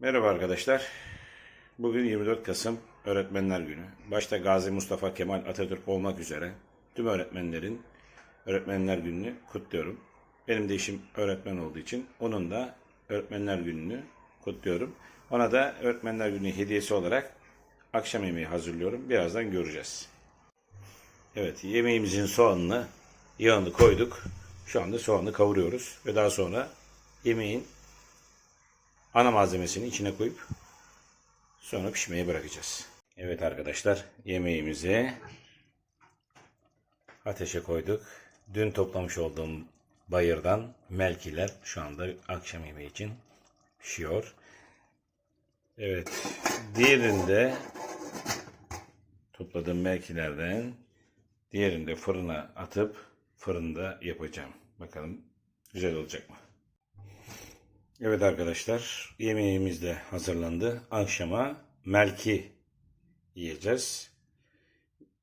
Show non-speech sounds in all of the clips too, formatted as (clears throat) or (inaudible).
Merhaba arkadaşlar. Bugün 24 Kasım Öğretmenler Günü. Başta Gazi Mustafa Kemal Atatürk olmak üzere tüm öğretmenlerin Öğretmenler Günü'nü kutluyorum. Benim de işim öğretmen olduğu için onun da Öğretmenler Günü'nü kutluyorum. Ona da Öğretmenler Günü hediyesi olarak akşam yemeği hazırlıyorum. Birazdan göreceğiz. Evet, yemeğimizin soğanını, yağını koyduk. Şu anda soğanı kavuruyoruz ve daha sonra yemeğin ana malzemesini içine koyup sonra pişmeye bırakacağız. Evet arkadaşlar yemeğimizi ateşe koyduk. Dün toplamış olduğum bayırdan melkiler şu anda akşam yemeği için pişiyor. Evet diğerinde topladığım melkilerden diğerinde fırına atıp fırında yapacağım. Bakalım güzel olacak mı? Evet arkadaşlar, yemeğimiz de hazırlandı. Akşama melki yiyeceğiz.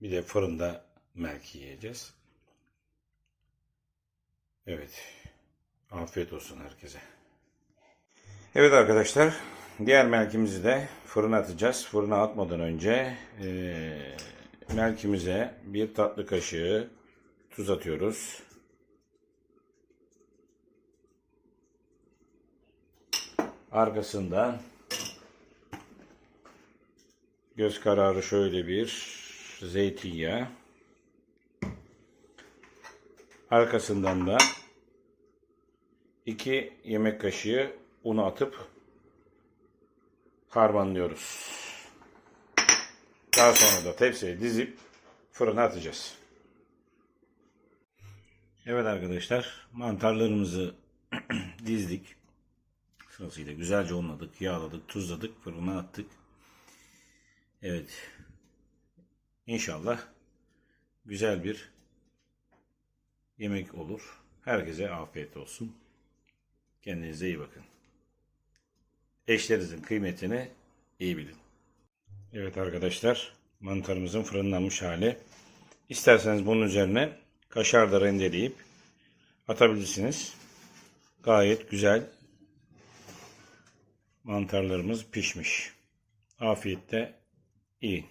Bir de fırında melki yiyeceğiz. Evet, afiyet olsun herkese. Evet arkadaşlar, diğer melkimizi de fırına atacağız. Fırına atmadan önce eee melkimize bir tatlı kaşığı tuz atıyoruz. Arkasından göz kararı şöyle bir zeytinyağı. Arkasından da 2 yemek kaşığı unu atıp harmanlıyoruz. Daha sonra da tepsiye dizip fırına atacağız. Evet arkadaşlar mantarlarımızı (clears throat) dizdik. Sırasıyla güzelce unladık, yağladık, tuzladık, fırına attık. Evet. İnşallah güzel bir yemek olur. Herkese afiyet olsun. Kendinize iyi bakın. Eşlerinizin kıymetini iyi bilin. Evet arkadaşlar, mantarımızın fırınlanmış hali. İsterseniz bunun üzerine kaşar da rendeleyip atabilirsiniz. Gayet güzel mantarlarımız pişmiş. Afiyette iyi.